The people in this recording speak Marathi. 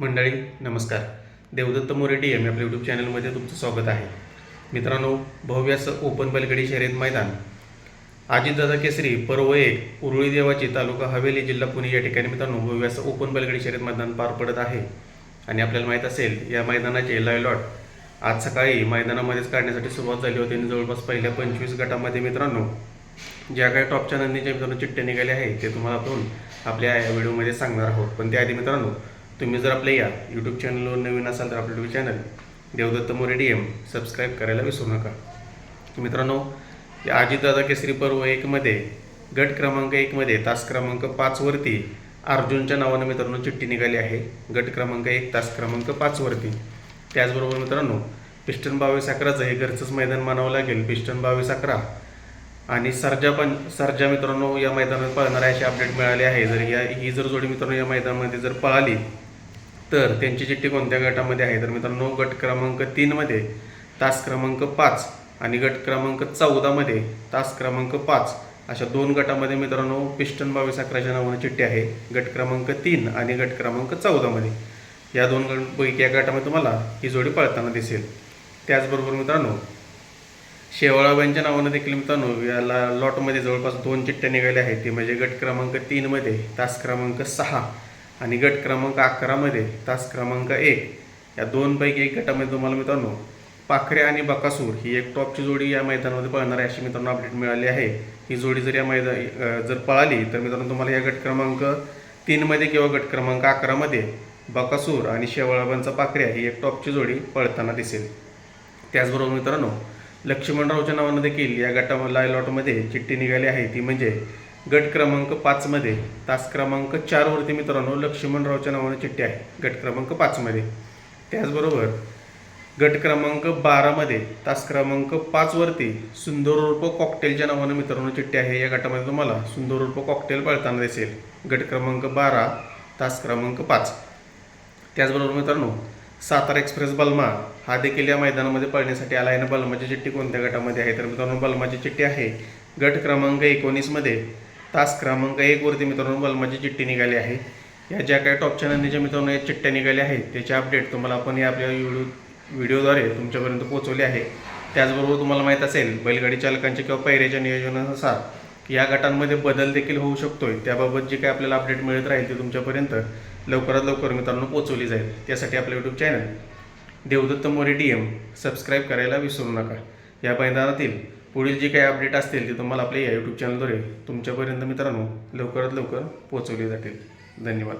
मंडळी नमस्कार. देवदत्त मोरे डी एम आपल्या यूट्यूब चॅनलमध्ये तुमचं स्वागत आहे. मित्रांनो भव्यास ओपन बलगडी शर्यत मैदान. अजितदादा केसरी पर्व एक उरुळी देवाची तालुका हवेली जिल्हा पुणे या ठिकाणी मित्रांनो भव्यास ओपन बलगडी शर्यत मैदान पार पडत आहे. आणि आपल्याला माहीत असेल या मैदानाचे लायलॉट आज सकाळी मैदानामध्येच काढण्यासाठी सुरुवात झाली होती आणि जवळपास पहिल्या पंचवीस गटामध्ये मित्रांनो ज्या काही टॉपच्या नंदीच्या मित्रांनो चिठ्ठ्या निघाल्या आहेत ते तुम्हाला आपण आपल्या या व्हिडिओमध्ये सांगणार आहोत. पण त्याआधी मित्रांनो तुम्ही जर आपल्या या यूट्यूब चॅनलवर नवीन असाल तर आपलं YouTube channel Devdatta More D M subscribe करायला विसरू नका. मित्रांनो या अजितदादा केसरी पर्व एकमध्ये गट क्रमांक एकमध्ये तास क्रमांक पाचवरती अर्जुनच्या नावानं मित्रांनो चिठ्ठी निघाली आहे. गट क्रमांक एक तास क्रमांक पाचवरती त्याचबरोबर मित्रांनो पिस्टन बावीस अकराचं हे घरचंच मैदान मानावं लागेल. पिस्टन बावीस अकरा आणि सर्जा पण सर्जा मित्रांनो या मैदानात पळणार आहे अशी अपडेट मिळाली आहे. जर या ही जर जोडी मित्रांनो या मैदानामध्ये जर पळाली तर त्यांची चिठ्ठी कोणत्या गटामध्ये आहे? तर मित्रांनो गट क्रमांक तीनमध्ये तास क्रमांक पाच आणि गट क्रमांक चौदामध्ये तास क्रमांक पाच अशा दोन गटामध्ये मित्रांनो पिस्टन बावीस अकराच्या नावानं चिठ्ठी आहे. गट क्रमांक तीन आणि गट क्रमांक चौदामध्ये या दोन गट पैकी या गटामध्ये तुम्हाला ही जोडी पळताना दिसेल. त्याचबरोबर मित्रांनो शेवाळाबाईंच्या नावानं देखील मित्रांनो याला लॉटमध्ये जवळपास दोन चिठ्ठ्या निघाल्या आहेत. ती म्हणजे गट क्रमांक तीनमध्ये तास क्रमांक सहा आणि गट क्रमांक अकरामध्ये तास क्रमांक एक या दोनपैकी एक गटामध्ये तुम्हाला मित्रांनो पाखरे आणि बकासूर ही एक टॉपची जोडी या मैदानामध्ये पळणार आहे अशी मित्रांनो अपडेट मिळाली आहे. ही जोडी जर या मैदान जर पळाली तर मित्रांनो तुम्हाला या गट क्रमांक तीनमध्ये किंवा गट क्रमांक अकरामध्ये बकासूर आणि शेवाळाबांचा पाखऱ्या ही एक टॉपची जोडी पळताना दिसेल. त्याचबरोबर मित्रांनो लक्ष्मणरावच्या नावानं देखील या गटा लॉटमध्ये चिठ्ठी निघाली आहे. ती म्हणजे गट क्रमांक पाचमध्ये तास क्रमांक चारवरती मित्रांनो लक्ष्मणरावच्या नावानं चिठ्ठी आहे गट क्रमांक पाचमध्ये त्याचबरोबर गट क्रमांक बारामध्ये तास क्रमांक पाचवरती सुंदर उर्फ कॉकटेलच्या नावानं मित्रांनो चिठ्ठी आहे. या गटामध्ये तुम्हाला सुंदर उर्फ कॉकटेल पळताना दिसेल. गट क्रमांक बारा तास क्रमांक पाच. त्याचबरोबर मित्रांनो सातारा एक्सप्रेस बलमा हा देखील या मैदानामध्ये पळण्यासाठी आला आहे. ना बल्माची चिठ्ठी कोणत्या गटामध्ये आहे? तर मित्रांनो बल्माची चिठ्ठी आहे गट क्रमांक एकोणीसमध्ये तास क्रमांक एकवरती मित्रांनो बलमाची चिठ्ठी निघाली आहे. या ज्या काही टॉपच्या नंदीच्या मित्रांनो या चिठ्ठ्या निघाल्या आहेत त्याचे अपडेट तुम्हाला आपण या आपल्या व्हिडिओ व्हिडिओद्वारे तुमच्यापर्यंत पोहोचवले आहे. त्याचबरोबर तुम्हाला माहीत असेल बैलगाडी चालकांचे किंवा पैऱ्याच्या नियोजनानुसार या गटांमध्ये बदल देखील होऊ शकतोय. त्याबाबत जे काही आपल्याला अपडेट मिळत राहील ते तुमच्यापर्यंत लवकरात लवकर मित्रांनो पोहोचवली जाईल. त्यासाठी आपलं YouTube channel Devdatta More D M subscribe करायला विसरू नका. या मैदानातील पुढील जे काही अपडेट असतील ते तुम्हाला आपल्या या यूट्यूब चॅनलद्वारे तुमच्यापर्यंत मित्रांनो लवकरात लवकर पोहोचवले जातील. धन्यवाद.